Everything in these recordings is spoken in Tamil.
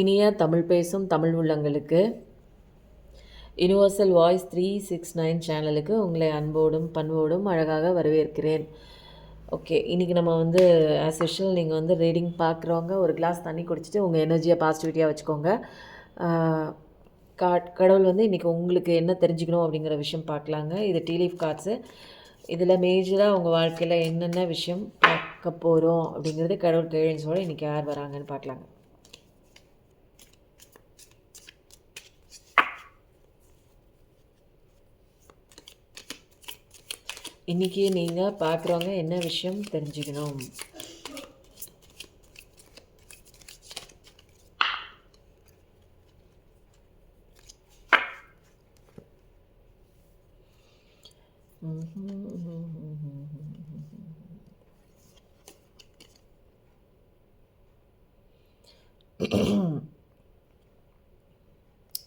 இனிய தமிழ் பேசும் தமிழ் உள்ளங்களுக்கு Universal Voice three six nine சேனலுக்கு உங்களை அன்போடும் பண்போடும் அழகாக வரவேற்கிறேன். ஓகே இன்றைக்கி நம்ம வந்து ஆஸ் யூஷுவல் நீங்கள் வந்து ரீடிங் பார்க்குறவங்க ஒரு கிளாஸ் தண்ணி குடிச்சிட்டு உங்கள் எனர்ஜியை பாசிட்டிவிட்டியாக வச்சுக்கோங்க. கா காட் கடவுள் வந்து இன்றைக்கி உங்களுக்கு என்ன தெரிஞ்சுக்கணும் அப்படிங்கிற விஷயம் பார்க்கலாங்க இது டீலீஃப் கார்ட்ஸு இதில் மேஜராக உங்கள் வாழ்க்கையில் என்னென்ன விஷயம் பார்க்க போகிறோம் அப்படிங்கிறது கடவுள் கைடன்ஸோடு இன்றைக்கி யார் வராங்கன்னு பார்க்கலாங்க இன்றைக்கி நீங்கள் பார்க்குறவங்க என்ன விஷயம் தெரிஞ்சுக்கணும்?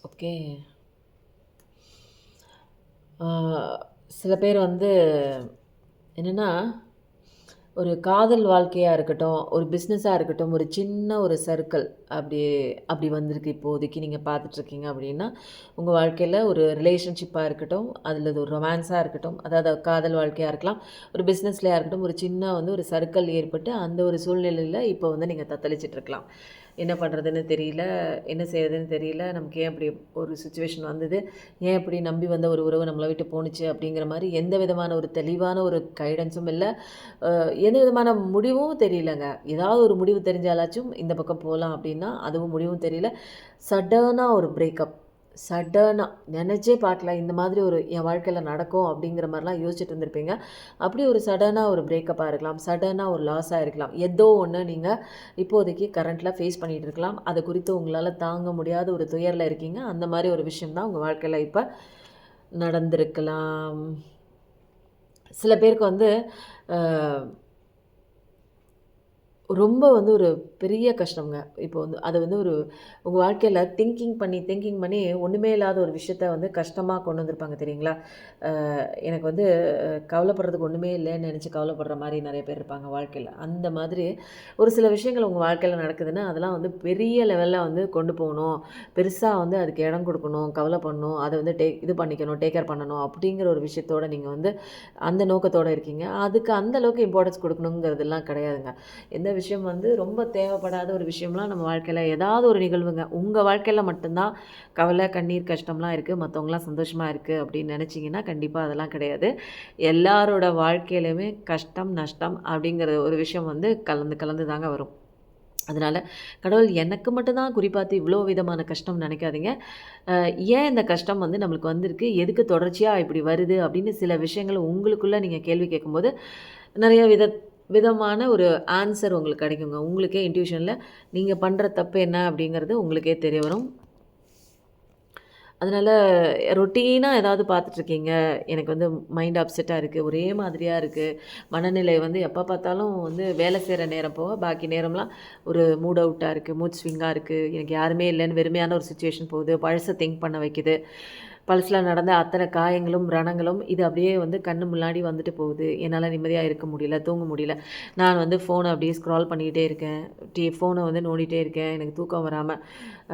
ஓகே uh, சில பேர் வந்து என்னென்னா ஒரு காதல் வாழ்க்கையாக இருக்கட்டும் ஒரு பிஸ்னஸாக இருக்கட்டும் ஒரு சின்ன ஒரு சர்க்கிள் அப்படி அப்படி வந்திருக்கு இப்போதைக்கு நீங்கள் பார்த்துட்ருக்கீங்க அப்படின்னா உங்கள் வாழ்க்கையில் ஒரு ரிலேஷன்ஷிப்பாக இருக்கட்டும் அதில் ஒரு ரொமான்ஸாக இருக்கட்டும் அதாவது காதல் வாழ்க்கையாக இருக்கலாம் ஒரு பிஸ்னஸ்லையாக இருக்கட்டும் ஒரு சின்ன வந்து ஒரு சர்க்கிள் ஏற்பட்டு அந்த ஒரு சூழ்நிலையில் இப்போ வந்து நீங்கள் தத்தளிச்சிட்ருக்கலாம். என்ன பண்ணுறதுன்னு தெரியல என்ன செய்யறதுன்னு தெரியல நமக்கு ஏன் அப்படி ஒரு சுச்சுவேஷன் வந்தது ஏன் இப்படி நம்பி வந்த ஒரு உறவு நம்மளை விட்டு போணுச்சு அப்படிங்கிற மாதிரி எந்த விதமான ஒரு தெளிவான ஒரு கைடன்ஸும் இல்லை. எந்த விதமான முடிவும் தெரியலங்க. ஏதாவது ஒரு முடிவு தெரிஞ்சாலாச்சும் இந்த பக்கம் போகலாம் அப்படின்னு அதுவும் முடிவும் தெரியல. சடனாக ஒரு பிரேக்கப் சடனாக நினச்சே பார்க்கல இந்த மாதிரி ஒரு என் வாழ்க்கையில் நடக்கும் அப்படிங்கிற மாதிரிலாம் யோசிச்சுட்டு இருந்திருப்பீங்க. அப்படி ஒரு சடனாக ஒரு பிரேக்கப்பாக இருக்கலாம் சடனாக ஒரு லாஸாக இருக்கலாம். ஏதோ ஒன்று நீங்கள் இப்போதைக்கு கரண்ட்டில் ஃபேஸ் பண்ணிகிட்டு இருக்கலாம். அதை குறித்து உங்களால் தாங்க முடியாத ஒரு துயரில் இருக்கீங்க. அந்த மாதிரி ஒரு விஷயம்தான் உங்கள் வாழ்க்கையில் இப்போ நடந்திருக்கலாம். சில பேருக்கு வந்து ரொம்ப வந்து ஒரு பெரிய கஷ்டங்க இப்போ வந்து அது வந்து ஒரு உங்கள் வாழ்க்கையில் திங்கிங் பண்ணி திங்கிங் பண்ணி ஒன்றுமே இல்லாத ஒரு விஷயத்த வந்து கஷ்டமாக கொண்டு வந்திருப்பாங்க தெரியுங்களா? எனக்கு வந்து கவலைப்படுறதுக்கு ஒன்றுமே இல்லைன்னு நினச்சி கவலைப்படுற மாதிரி நிறைய பேர் இருப்பாங்க வாழ்க்கையில். அந்த மாதிரி ஒரு சில விஷயங்கள் உங்கள் வாழ்க்கையில் நடக்குதுன்னா அதெல்லாம் வந்து பெரிய லெவலில் வந்து கொண்டு போகணும். பெருசாக வந்து அதுக்கு இடம் கொடுக்கணும் கவலை பண்ணணும் அதை வந்து டே இது பண்ணிக்கணும் டேக் கேர் பண்ணணும் அப்படிங்கிற ஒரு விஷயத்தோட நீங்கள் வந்து அந்த நோக்கத்தோடு இருக்கீங்க. அதுக்கு அந்த அளவுக்கு இம்பார்ட்டன்ஸ் கொடுக்கணுங்கிறதெல்லாம் கிடையாதுங்க. எந்த விஷயம் வந்து ரொம்ப தேவைப்படாத ஒரு விஷயம்லாம் நம்ம வாழ்க்கையில் ஏதாவது ஒரு நிகழ்வுங்க. உங்கள் வாழ்க்கையில் மட்டும்தான் கவலை கண்ணீர் கஷ்டம்லாம் இருக்குது மற்றவங்களாம் சந்தோஷமாக இருக்குது அப்படின்னு நினச்சிங்கன்னா கண்டிப்பாக அதெல்லாம் கிடையாது. எல்லாரோட வாழ்க்கையிலுமே கஷ்டம் நஷ்டம் அப்படிங்கிற ஒரு விஷயம் வந்து கலந்து கலந்து தாங்க வரும். அதனால் கடவுள் எனக்கு மட்டும்தான் குறிப்பாத்து இவ்வளோ விதமான கஷ்டம் நினைக்காதீங்க. ஏன் இந்த கஷ்டம் வந்து நம்மளுக்கு வந்திருக்கு? எதுக்கு தொடர்ச்சியாக இப்படி வருது? அப்படின்னு சில விஷயங்கள் உங்களுக்குள்ளே நீங்கள் கேள்வி கேட்கும்போது நிறைய வித விதமான ஒரு ஆன்சர் உங்களுக்கு கிடைக்குங்க. உங்களுக்கே இன்ட்யூஷனில் நீங்கள் பண்ணுற தப்பு என்ன அப்படிங்கிறது உங்களுக்கே தெரிய வரும். அதனால் ரொட்டீனாக ஏதாவது பார்த்துட்ருக்கீங்க எனக்கு வந்து மைண்ட் அப்செட்டாக இருக்குது ஒரே மாதிரியாக இருக்குது மனநிலை வந்து எப்போ பார்த்தாலும் வந்து வேலை செய்கிற நேரம் போக பாக்கி நேரம்லாம் ஒரு மூட் அவுட்டாக இருக்குது மூட் ஸ்விங்காக இருக்குது எனக்கு யாருமே இல்லைன்னு வெறுமையான ஒரு சுச்சுவேஷன் போகுது. பழசை திங்க் பண்ண வைக்குது. பல்ஸில் நடந்த அத்தனை காயங்களும் ரணங்களும் இது அப்படியே வந்து கண்ணு முன்னாடி வந்துட்டு போகுது. என்னால் நிம்மதியாக இருக்க முடியல தூங்க முடியல. நான் வந்து ஃபோனை அப்படியே ஸ்க்ரால் பண்ணிக்கிட்டே இருக்கேன். டி ஃபோனை வந்து நோண்டிகிட்டே இருக்கேன். எனக்கு தூக்கம் வராமல்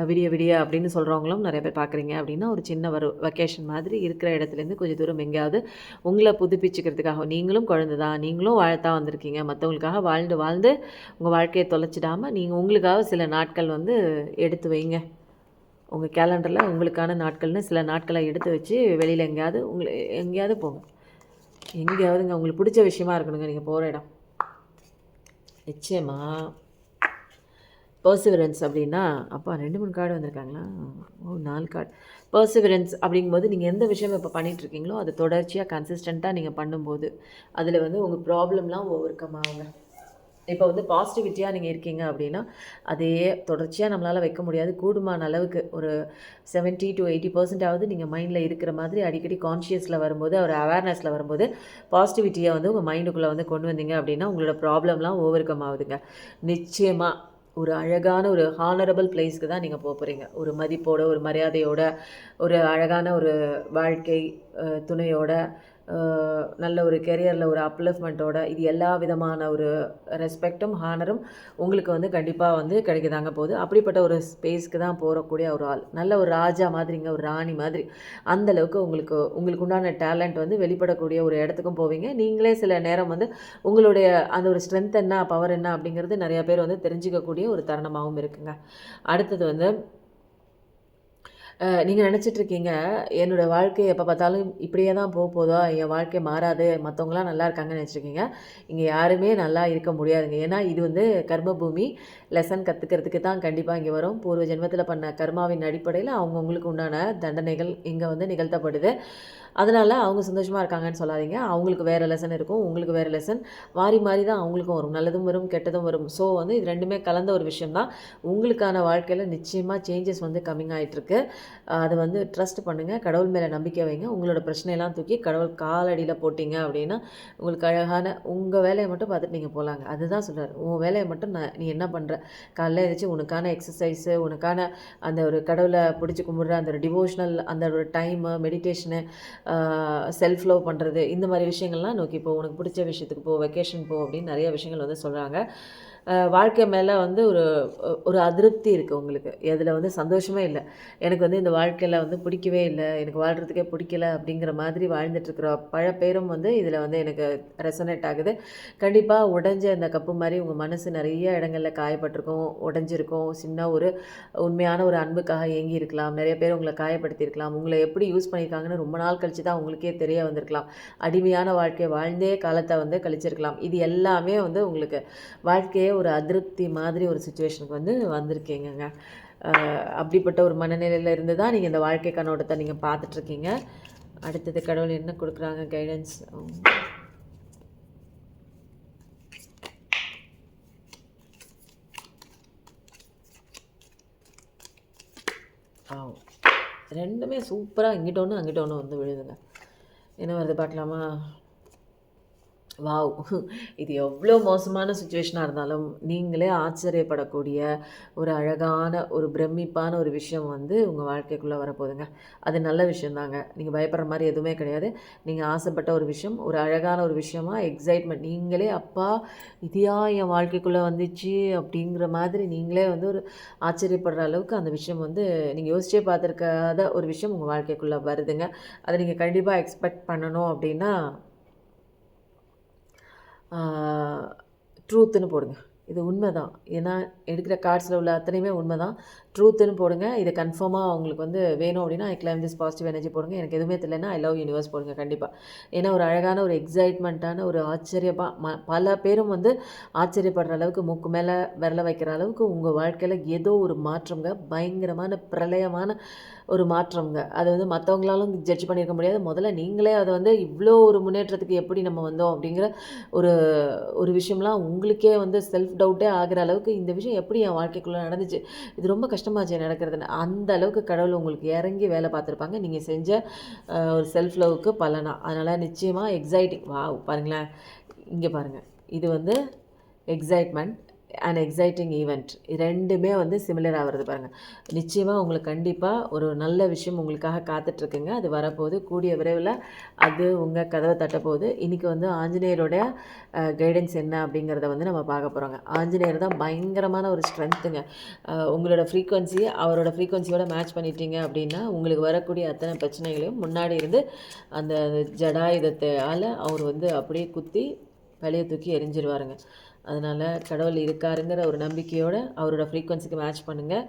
விடிய விடிய அப்படின்னு சொல்கிறவங்களும் நிறைய பேர் பார்க்குறீங்க அப்படின்னா ஒரு சின்ன வரு வெக்கேஷன் மாதிரி இருக்கிற இடத்துலேருந்து கொஞ்சம் தூரம் எங்கேயாவது உங்களை புதுப்பிச்சுக்கிறதுக்காக நீங்களும் குழந்தை தான் நீங்களும் வாழத்தான் வந்திருக்கீங்க. மற்றவங்களுக்காக வாழ்ந்து வாழ்ந்து உங்கள் வாழ்க்கையை தொலைச்சிடாமல் நீங்கள் உங்களுக்காக சில நாட்கள் வந்து எடுத்து வைங்க. உங்கள் கேலண்டரில் உங்களுக்கான நாட்கள்னு சில நாட்களை எடுத்து வச்சு வெளியில் எங்கேயாவது உங்களை எங்கேயாவது போங்க. எங்கேயாவதுங்க உங்களுக்கு பிடிச்ச விஷயமா இருக்கணுங்க நீங்கள் போகிற இடம். நிச்சயமா. பர்சிவரன்ஸ் அப்படின்னா அப்பா ரெண்டு மூணு கார்டு வந்திருக்காங்களா? ஓ நாலு கார்டு பர்சிவரன்ஸ் அப்படிங்கும்போது நீங்கள் எந்த விஷயம் இப்போ பண்ணிகிட்ருக்கீங்களோ அது தொடர்ச்சியாக கன்சிஸ்டண்ட்டாக நீங்கள் பண்ணும்போது அதில் வந்து உங்கள் ப்ராப்ளம்லாம் ஓவர் கம் ஆகுங்க. இப்போ வந்து பாசிட்டிவிட்டியாக நீங்கள் இருக்கீங்க அப்படின்னா அதையே தொடர்ச்சியாக நம்மளால் வைக்க முடியாது. கூடுமான அளவுக்கு ஒரு 70 டு எயிட்டி பர்சன்டாவது நீங்கள் மைண்டில் இருக்கிற மாதிரி அடிக்கடி கான்ஷியஸில் வரும்போது ஒரு அவேர்னஸில் வரும்போது பாசிட்டிவிட்டியை வந்து உங்கள் மைண்டுக்குள்ளே வந்து கொண்டு வந்தீங்க அப்படின்னா உங்களோட ப்ராப்ளம்லாம் ஓவர் கம் ஆகுதுங்க. நிச்சயமாக ஒரு அழகான ஒரு ஹானரபிள் பிளேஸ்க்கு தான் நீங்கள் போக போகிறீங்க ஒரு மதிப்போட ஒரு மரியாதையோட ஒரு அழகான ஒரு வாழ்க்கை துணையோட நல்ல ஒரு கெரியரில் ஒரு அப்லிஃப்மெண்ட்டோட இது எல்லா விதமான ஒரு ரெஸ்பெக்டும் ஹானரும் உங்களுக்கு வந்து கண்டிப்பாக வந்து கிடைக்குதாங்க போகுது. அப்படிப்பட்ட ஒரு ஸ்பேஸ்க்கு தான் போகக்கூடிய ஒரு ஆள். நல்ல ஒரு ராஜா மாதிரிங்க ஒரு ராணி மாதிரி. அந்த அளவுக்கு உங்களுக்கு உங்களுக்கு உண்டான டேலண்ட் வந்து வெளிப்படக்கூடிய ஒரு இடத்துக்கும் போவீங்க. நீங்களே சில நேரம் வந்து உங்களுடைய அந்த ஒரு ஸ்ட்ரென்த் என்ன பவர் என்ன அப்படிங்கிறது நிறையா பேர் வந்து தெரிஞ்சுக்கக்கூடிய ஒரு தருணமாகவும் இருக்குங்க. அடுத்தது வந்து நீங்கள் நினச்சிட்ருக்கீங்க என்னோடய வாழ்க்கை எப்போ பார்த்தாலும் இப்படியே தான் போக போதா? என் வாழ்க்கை மாறாது. மற்றவங்களாம் நல்லா இருக்காங்கன்னு நினச்சிருக்கீங்க இங்கே யாருமே நல்லா இருக்க முடியாதுங்க. ஏன்னா இது வந்து கர்ம பூமி லெசன் கற்றுக்கிறதுக்கு தான் கண்டிப்பாக இங்கே வரும். பூர்வ ஜென்மத்தில் பண்ண கர்மாவின் அடிப்படையில் அவங்கவுங்களுக்கு உண்டான தண்டனைகள் இங்கே வந்து நிகழ்த்தப்படுது. அதனால் அவங்க சந்தோஷமாக இருக்காங்கன்னு சொல்லாதீங்க. அவங்களுக்கு வேறு லெசன் இருக்கும். உங்களுக்கு வேறு லெசன் மாறி மாறி தான் அவங்களுக்கும் வரும். நல்லதும் வரும் கெட்டதும் வரும். ஸோ வந்து இது ரெண்டுமே கலந்த ஒரு விஷயம் தான் உங்களுக்கான வாழ்க்கையில் நிச்சயமாக சேஞ்சஸ் வந்து கம்மிங் ஆகிட்டுருக்கு அதை வந்து ட்ரஸ்ட் பண்ணுங்கள் கடவுள் மேலே நம்பிக்கை வைங்க. உங்களோட பிரச்சனையெல்லாம் தூக்கி கடவுள் காலடியில் போட்டிங்க அப்படின்னா உங்களுக்கு அழகான உங்கள் வேலையை மட்டும் பார்த்துட்டு நீங்கள் போகலாங்க அதுதான் சொல்கிறார் உன் வேலையை மட்டும் நான் நீ என்ன பண்ணுற காலைல எழுந்திரிச்சு உனக்கான எக்ஸசைஸு உனக்கான அந்த ஒரு கடவுளை பிடிச்சி கும்பிட்ற அந்த ஒரு டிவோஷனல் அந்த ஒரு டைமு மெடிடேஷனு செல்ஃப் லவ் பண்ணுறது இந்த மாதிரி விஷயங்கள்லாம் நோக்கி போ உனக்கு பிடிச்ச விஷயத்துக்கு போ வெக்கேஷன் போ அப்படின்னு நிறைய விஷயங்கள் வந்து சொல்கிறாங்க வாழ்க்கை மேலே வந்து ஒரு ஒரு அதிருப்தி இருக்குது உங்களுக்கு. அதில் வந்து சந்தோஷமே இல்லை. எனக்கு வந்து இந்த வாழ்க்கையில் வந்து பிடிக்கவே இல்லை. எனக்கு வாழ்கிறதுக்கே பிடிக்கல அப்படிங்கிற மாதிரி வாழ்ந்துட்டுருக்குற பல பேரும் வந்து இதில் வந்து எனக்கு ரெசனேட் ஆகுது. கண்டிப்பாக உடஞ்ச இந்த கப்பு மாதிரி உங்கள் மனசு நிறைய இடங்களில் காயப்பட்டிருக்கும் உடஞ்சிருக்கும். சின்ன ஒரு உண்மையான ஒரு அன்புக்காக ஏங்கி இருக்கலாம். நிறைய பேர் உங்களை காயப்படுத்தியிருக்கலாம் உங்களை எப்படி யூஸ் பண்ணியிருக்காங்கன்னு ரொம்ப நாள் கழிச்சு தான் உங்களுக்கே தெரிய வந்திருக்கலாம். அடிமையான வாழ்க்கையை வாழ்ந்தே காலத்தை வந்து கழிச்சிருக்கலாம். இது எல்லாமே வந்து உங்களுக்கு வாழ்க்கையே ஒரு அதிருப்தி மாதிரி ஒரு சுச்சுவேஷனுக்கு வந்து வந்திருக்கீங்கங்க. அப்படிப்பட்ட ஒரு மனநிலையில் இருந்து தான் நீங்கள் இந்த வாழ்க்கை கண்ணோட்டத்தை நீங்கள் பார்த்துட்ருக்கீங்க. அடுத்தது கடவுள் என்ன கொடுக்குறாங்க கைடன்ஸ் ஆ ரெண்டுமே சூப்பராக இங்கிட்ட ஒன்று அங்கிட்ட ஒன்று வந்து விழுதுங்க. என்ன வருது பார்க்கலாமா? வாவ். இது எவ்வளோ மோசமான சுச்சுவேஷனாக இருந்தாலும் நீங்களே ஆச்சரியப்படக்கூடிய ஒரு அழகான ஒரு பிரமிப்பான ஒரு விஷயம் வந்து உங்கள் வாழ்க்கைக்குள்ளே வரப்போகுதுங்க. அது நல்ல விஷயந்தாங்க. நீங்கள் பயப்படுற மாதிரி எதுவுமே கிடையாது. நீங்கள் ஆசைப்பட்ட ஒரு விஷயம் ஒரு அழகான ஒரு விஷயமா எக்ஸைட்மெண்ட் நீங்களே அப்பா இதையா என் வாழ்க்கைக்குள்ளே வந்துச்சு அப்படிங்கிற மாதிரி நீங்களே வந்து ஒரு ஆச்சரியப்படுற அளவுக்கு அந்த விஷயம் வந்து நீங்கள் யோசிச்சே பார்த்துருக்காத ஒரு விஷயம் உங்கள் வாழ்க்கைக்குள்ளே வருதுங்க. அதை நீங்கள் கண்டிப்பாக எக்ஸ்பெக்ட் பண்ணணும் அப்படின்னா ட்ரூத்துன்னு போடுங்க. இது உண்மை தான் ஏன்னா எடுக்கிற கார்ட்ஸில் உள்ள அத்தனையுமே உண்மை தான் ட்ரூத்துன்னு போடுங்க. இதை கன்ஃபார்மாக உங்களுக்கு வந்து வேணும் அப்படின்னா I claim this positive energy போடுங்க. எனக்கு எதுவுமே தெரியலனா ஐ லவ் யூனிவர்ஸ் போடுங்க கண்டிப்பாக ஏன்னா ஒரு அழகான ஒரு எக்ஸைட்மெண்ட்டான ஒரு ஆச்சரியமாக ம பல பேரும் வந்து ஆச்சரியப்படுற அளவுக்கு மூக்கு மேலே விரல வைக்கிற அளவுக்கு உங்கள் வாழ்க்கையில் ஏதோ ஒரு மாற்றங்க பயங்கரமான பிரளயமான ஒரு மாற்றம்ங்க. அது வந்து மற்றவங்களாலும் ஜட்ஜ் பண்ணியிருக்க முடியாது. முதல்ல நீங்களே அதை வந்து இவ்வளோ ஒரு முன்னேற்றத்துக்கு எப்படி நம்ம வந்தோம் அப்படிங்கிற ஒரு ஒரு விஷயம்லாம் உங்களுக்கே வந்து செல்ஃப் டவுட்டே ஆகிற அளவுக்கு இந்த விஷயம் எப்படி என் வாழ்க்கைக்குள்ளே நடந்துச்சு? இது ரொம்ப கஷ்டமாச்சு நடக்கிறதுன்னு. அந்த அளவுக்கு கடவுள் உங்களுக்கு இறங்கி வேலை பார்த்துருப்பாங்க. நீங்கள் செஞ்ச ஒரு செல்ஃப் லவ்க்கு பலனா. அதனால் நிச்சயமாக எக்ஸைட்டிங் வா பாருங்களேன். இங்கே பாருங்கள் இது வந்து எக்ஸைட்மெண்ட் அண்ட் எக்ஸைட்டிங் ஈவெண்ட் ரெண்டுமே வந்து சிமிலர் ஆகிறது பாருங்கள் நிச்சயமாக உங்களுக்கு கண்டிப்பாக ஒரு நல்ல விஷயம் உங்களுக்காக காத்துட்ருக்குங்க. அது வரப்போகுது கூடிய விரைவில் அது உங்கள் கதவை தட்டப்போகுது. இன்றைக்கி வந்து ஆஞ்சநேயருடைய கைடன்ஸ் என்ன அப்படிங்கிறத வந்து நம்ம பார்க்க போகிறோங்க ஆஞ்சநேயர் தான் பயங்கரமான ஒரு ஸ்ட்ரென்த்துங்க உங்களோட ஃப்ரீக்குவன்சி அவரோட ஃப்ரீக்குவன்சியோட மேட்ச் பண்ணிட்டீங்க அப்படின்னா உங்களுக்கு வரக்கூடிய அத்தனை பிரச்சனைகளையும் முன்னாடி இருந்து அந்த ஜடாயுதத்தால் அவர் வந்து அப்படியே குத்தி வெளியே தூக்கி எரிஞ்சிருவாருங்க. அதனால் கடவுள் இருக்காருங்கிற ஒரு நம்பிக்கையோடு அவரோட ஃப்ரீக்குவன்சிக்கு மேட்ச் பண்ணுங்கள்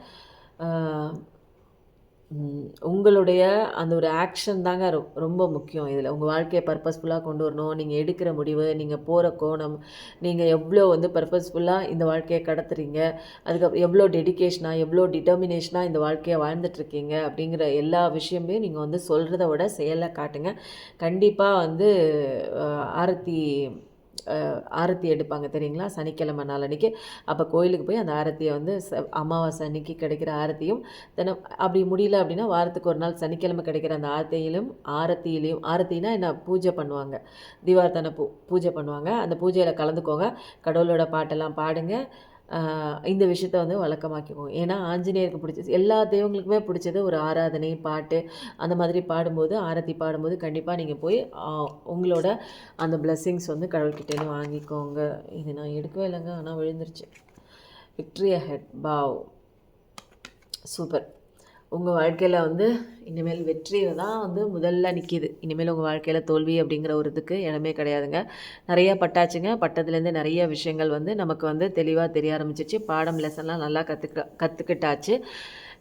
உங்களுடைய அந்த ஒரு ஆக்ஷன் தாங்க ரொ ரொம்ப முக்கியம். இதில் உங்கள் வாழ்க்கையை பர்பஸ்ஃபுல்லாக கொண்டு வரணும். நீங்கள் எடுக்கிற முடிவு நீங்கள் போகிற கோணம் நீங்கள் எவ்வளோ வந்து பர்பஸ்ஃபுல்லாக இந்த வாழ்க்கையை கடத்துறீங்க அதுக்கப்புறம் எவ்வளோ டெடிக்கேஷனாக எவ்வளோ டிட்டர்மினேஷனாக இந்த வாழ்க்கையை வாழ்ந்துட்டுருக்கீங்க அப்படிங்கிற எல்லா விஷயமே நீங்கள் வந்து சொல்கிறத விட செயலை காட்டுங்க. கண்டிப்பாக வந்து ஆரத்தி ஆரத்தி எடுப்பாங்க தெரியுங்களா? சனிக்கிழமை நாளன்னைக்கு அப்போ கோயிலுக்கு போய் அந்த ஆரத்தியை வந்து ச அமாவாசை அன்னைக்கு கிடைக்கிற ஆரத்தியும் தினம் அப்படி முடியல அப்படின்னா வாரத்துக்கு ஒரு நாள் சனிக்கிழமை கிடைக்கிற அந்த ஆரத்தியிலும் ஆரத்தியிலையும் ஆரத்தினா என்ன பூஜை பண்ணுவாங்க. தீபார்த்தனை பூ பூஜை பண்ணுவாங்க. அந்த பூஜையில் கலந்துக்கோங்க. கடவுளோட பாட்டெல்லாம் பாடுங்க. இந்த விஷயத்த வந்து வழக்கமாக்கிக்கோங்க ஏன்னா ஆஞ்சநேயருக்கு பிடிச்சது எல்லா தெய்வங்களுக்குமே பிடிச்சது ஒரு ஆராதனை பாட்டு அந்த மாதிரி பாடும்போது ஆரத்தி பாடும்போது கண்டிப்பாக நீங்கள் போய் உங்களோட அந்த பிளெஸ்ஸிங்ஸ் வந்து கடவுள்கிட்டேருந்து வாங்கிக்கோங்க. இது நான் எடுக்கவே இல்லைங்க ஆனால் விழுந்துருச்சு. விக்ட்ரி ஹெட் பாவ் சூப்பர் உங்கள் வாழ்க்கையில் வந்து இனிமேல் வெற்றி தான் வந்து முதல்ல நிற்கிது இனிமேல் உங்கள் வாழ்க்கையில் தோல்வி அப்படிங்கிற ஒரு இதுக்கு இடமே கிடையாதுங்க. நிறையா பட்டாச்சுங்க. பட்டத்துலேருந்து நிறைய விஷயங்கள் வந்து நமக்கு வந்து தெளிவாக தெரிய ஆரம்பிச்சிச்சு. பாடம் லெசன்லாம் நல்லா கற்றுக்க கற்றுக்கிட்டாச்சு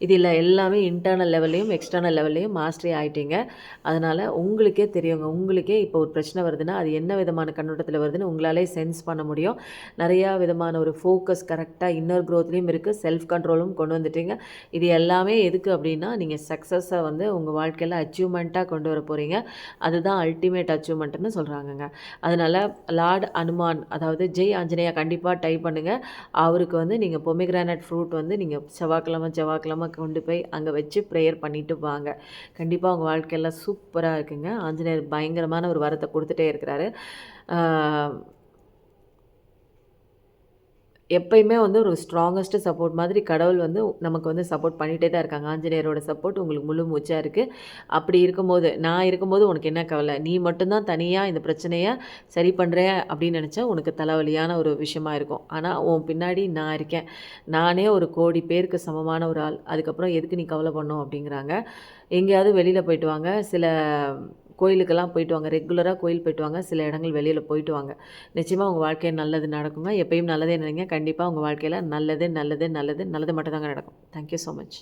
இதில் எல்லாமே இன்டர்னல் லெவல்லையும் எக்ஸ்டர்னல் லெவல்லையும் மாஸ்டரி ஆகிட்டீங்க அதனால் உங்களுக்கே தெரியுங்க உங்களுக்கே இப்போ ஒரு பிரச்சனை வருதுன்னா அது என்ன விதமான கண்ணோட்டத்தில் வருதுன்னு உங்களாலே சென்ஸ் பண்ண முடியும். நிறையா விதமான ஒரு ஃபோக்கஸ் கரெக்டாக இன்னர் க்ரோத்லேயும் இருக்குது செல்ஃப் கண்ட்ரோலும் கொண்டு வந்துட்டீங்க. இது எல்லாமே எதுக்கு அப்படின்னா நீங்கள் சக்ஸஸை வந்து உங்கள் வாழ்க்கையில் அச்சீவ்மெண்ட்டாக கொண்டு வர போகிறீங்க அதுதான் அல்டிமேட் அச்சீவ்மெண்ட்னு சொல்கிறாங்கங்க அதனால் லார்ட் அனுமான் அதாவது ஜெய் ஆஞ்சநேயா கண்டிப்பாக டைப் பண்ணுங்கள் அவருக்கு வந்து நீங்கள் பொமிக்ரானட் ஃப்ரூட் வந்து நீங்கள் செவ்வாய்க்கிழமை செவ்வாய்க்கிழமை கொண்டு போய் அங்கே வச்சு ப்ரேயர் பண்ணிட்டு வாங்க கண்டிப்பாக உங்கள் வாழ்க்கையெல்லாம் சூப்பராக இருக்குங்க. ஆஞ்சநேயர் பயங்கரமான ஒரு வரத்தை கொடுத்துட்டே இருக்கிறாரு. எப்பயுமே வந்து ஒரு ஸ்ட்ராங்கஸ்ட்டு சப்போர்ட் மாதிரி கடவுள் வந்து நமக்கு வந்து சப்போர்ட் பண்ணிகிட்டே தான் இருக்காங்க. ஆஞ்சநேயரோட சப்போர்ட் உங்களுக்கு முழு மூச்சாக இருக்குது அப்படி இருக்கும்போது நான் இருக்கும்போது உனக்கு என்ன கவலை? நீ மட்டும்தான் தனியாக இந்த பிரச்சனையை சரி பண்ணுற அப்படின்னு நினச்சா உனக்கு தலைவலியான ஒரு விஷயமா இருக்கும். ஆனால் உன் பின்னாடி நான் இருக்கேன். நானே ஒரு கோடி பேருக்கு சமமான ஒரு ஆள். அதுக்கப்புறம் எதுக்கு நீ கவலை பண்ணும் அப்படிங்கிறாங்க. எங்கேயாவது வெளியில் போயிட்டு வாங்க. சில கோயிலுக்கெல்லாம் போயிட்டு வாங்க. ரெகுலராக கோயில் போயிட்டு வாங்க. சில இடங்கள் வெளியில் போயிட்டு வாங்க. நிச்சயமாக உங்கள் வாழ்க்கையில் நல்லது நடக்குங்க. எப்பயும் நல்லதே நினைங்க. கண்டிப்பாக உங்கள் வாழ்க்கையில் நல்லது நல்லது நல்லது நல்லது மட்டும் தாங்க நடக்கும் தேங்க்யூ ஸோ மச்